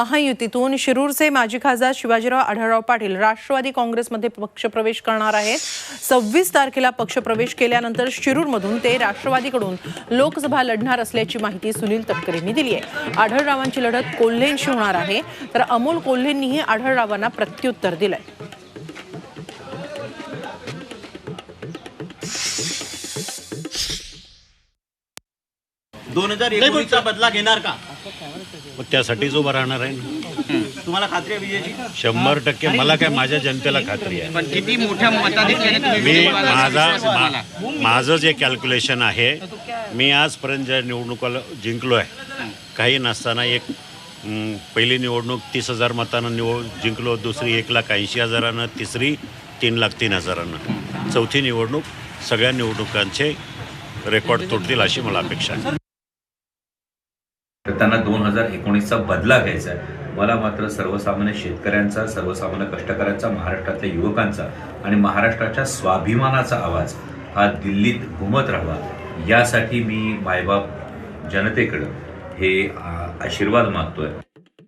महायुतीतून शिरूरचे माजी खासदार शिवाजीराव आढळराव पाटील राष्ट्रवादी काँग्रेसमध्ये पक्षप्रवेश करणार आहेत. सव्वीस तारखेला पक्षप्रवेश केल्यानंतर शिरूरमधून ते राष्ट्रवादीकडून लोकसभा लढणार असल्याची माहिती सुनील तटकरेंनी दिली आहे. आढळरावांची लढत कोल्हेंशी होणार आहे. तर अमोल कोल्हेंनीही आढळरावांना प्रत्युत्तर दिलंय. दोन हजार एकोणीसचा बदला घेणार का मग त्यासाठीच उभं राहणार आहे ना. तुम्हाला खात्री आहे विजयची शंभर टक्के मला काय माझ्या जनतेला खात्री आहे पण किती मोठ्या मताधिक्याने तुम्ही मी विजयी माझा असं तुम्हाला? मा- माझं जे कॅल्क्युलेशन आहे मी आजपर्यंत ज्या निवडणुकाला जिंकलो आहे काही नसताना एक हं, पहिली निवडणूक तीस हजार मतानं निवड जिंकलो दुसरी एक लाख ऐंशी हजारानं तिसरी तीन लाख तीन हजारानं चौथी निवडणूक सगळ्या निवडणुकांचे रेकॉर्ड तुटतील अशी मला अपेक्षा आहे त्यांना दोन हजार एकोणीसचा बदला घ्यायचा आहे. मला मात्र सर्वसामान्य शेतकऱ्यांचा सर्वसामान्य कष्टकऱ्यांचा महाराष्ट्रातल्या युवकांचा आणि महाराष्ट्राच्या स्वाभिमानाचा आवाज हा दिल्लीत घुमत राहावा. यासाठी मी मायबाप जनतेकडं हे आशीर्वाद आशीर्वाद मागतोय.